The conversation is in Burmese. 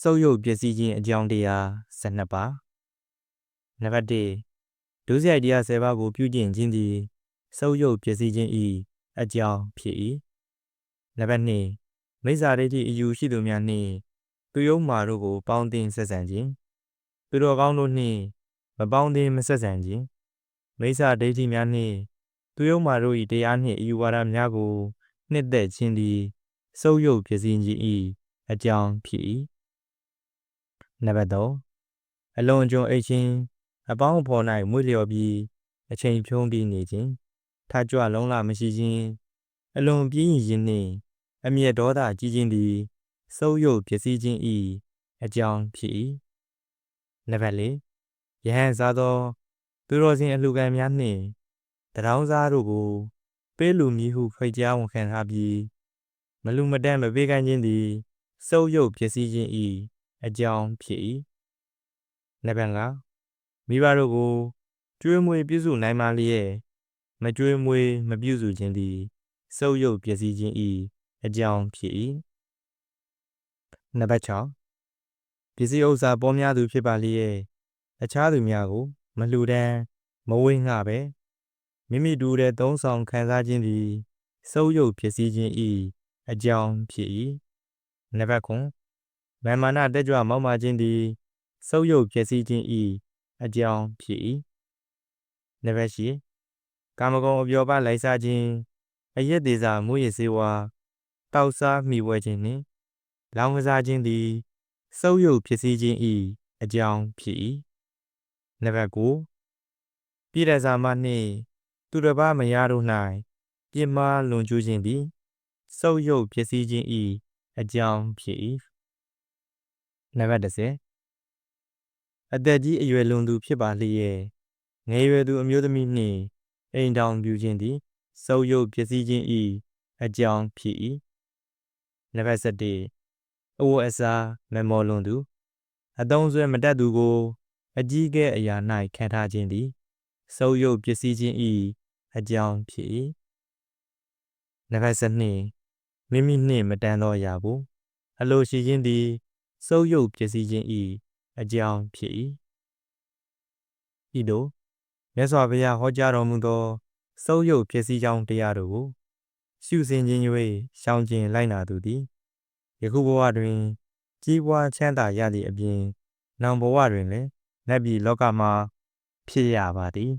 စုပ်ယုပ်ပျက်စီးခြင်းအကြောင်းတရား12ပါနံပါတ်1ဒုစရိုက်တရား10ပါးကိုပြုကျင့်ခြင်းသည်စုပ်ယုပ်ပျက်စီးခြင်း၏အကြောင်းဖြစ်၏နံပါတ်2မိစ္ဆာဒိဋ္ဌိအယူရှိသူများနှင့်သူယုံမာတို့ကို ပေါင်းတင်ဆက်ဆံခြင်းသူတော်ကောင်းတို့နှင့်မပေါင်းတင်မဆက်ဆံခြင်းမိစ္ဆာဒိဋ္ဌိများနှင့်သူယုံမာတို့၏တရားနှင့်အယူဝါဒများကို နှစ်သက်ခြင်းသည်စုပ်ယုပ်ပျက်စီးခြင်း၏အကြောင်းဖြစ်၏ နံပါတ်3အလွန်အကျွံအိတ်ခြင်းအပေါင်းအဖော်၌မွေ့လျော်ပြီးအချိန်ဖြုံးပြီးနေခြင်းထားကြွလုံးလာမရှိခြင်းအလွန်ပြင်းရည်ခြင်းနှင့်အမျက်ဒေါသကြီးခြင်းသည်စုပ်ယုပ်ပျက်စီးခြင်း၏အကြောင်းဖြစ်၏နံပါတ်4ယဟန်စားသောသူတော်စင်အလှခံများနှင့်တရောင်းစားတို့ကိုပေးလူမည်ဟုဖိတ်ကြားဝန်ခံထားပြီးမလူမတန့်မပေးကမ်းခြင်းသည်စုပ်ယုပ်ပျက်စီးခြင်း၏ အကြောင်းဖြစ်၏နံပါတ်5မိဘတို့ကိုကျွေးမွေးပြုစုနိုင်မှလျက်မကျွေးမွေးမပြုစုခြင်းသည်စုပ်ယုပ်ပျက်စီးခြင်း၏အကြောင်းဖြစ်၏နံပါတ်6ပစ္စည်းဥစ္စာပေါ်များသူဖြစ်ပါလျက်အခြားသူများကို မလှူဒန်းမဝေငှပဲမိမိတူတဲ့သုံးဆောင်ခံစားခြင်းသည်စုပ်ယုပ်ဖြစ်စည်းခြင်း၏အကြောင်းဖြစ်၏နံပါတ်9 မာမာနတက်ကြွမောက်မာခြင်းသည်စုပ်ယုပ်ဖြစ်စည်းခြင်း၏အကြောင်းဖြစ်၏နံပါတ်10ကာမဂုဏ်အပျော်ပါလိုက်စားခြင်းအယက်သေးစာမူရည်စေဝါတောက်စားမိဝဲခြင်းနှင့်လောင်ကစားခြင်းသည်စုပ်ယုပ်ဖြစ်စည်းခြင်း၏အကြောင်းဖြစ်၏နံပါတ်9ပြည်ရဇာမနှင့်သူတစ်ပါးမယားတို့၌ပြစ်မှားလွန်ကျူးခြင်းသည်စုပ်ယုပ်ဖြစ်စည်းခြင်း၏အကြောင်းဖြစ်၏ နံပါတ်10အသက်ကြီးအရွယ်လွန်သူဖြစ်ပါလျက်ငယ်ရွယ်သူအမျိုးသမီးနှင့်အိမ်တောင်ပြုခြင်းသည်စုပ်ယုပ်ဖြစ်စည်းခြင်း၏အကြောင်းဖြစ်၏နံပါတ်7အဝတ်အစားမမော်လွန်သူအတုံးဆွဲမတတ်သူကို အကြီးကဲအရာ၌ခံထားခြင်းသည်စုပ်ယုပ်ပစ္စည်းခြင်း၏အကြောင်းဖြစ်၏နံပါတ်7မိမိနှင့်မတန်သောအရာကိုအလိုရှိခြင်းသည် စုပ်ယုပ်ပစ္စည်းခြင်း၏အကြောင်းဖြစ်၏ဤသို့မြတ်စွာဘုရားဟောကြားတော်မူသောစုပ်ယုပ်ပစ္စည်းကြောင်းတရားတို့ကိုရှုစင်ခြင်း၍ရှောင်ကျဉ်လိုက်နာသူသည်ယခုဘဝတွင် ကြီးပွားချမ်းသာရသည့်အပြင် နောင်ဘဝတွင်လည်းနတ်ပြည်လောကမှာဖြစ်ရပါသည်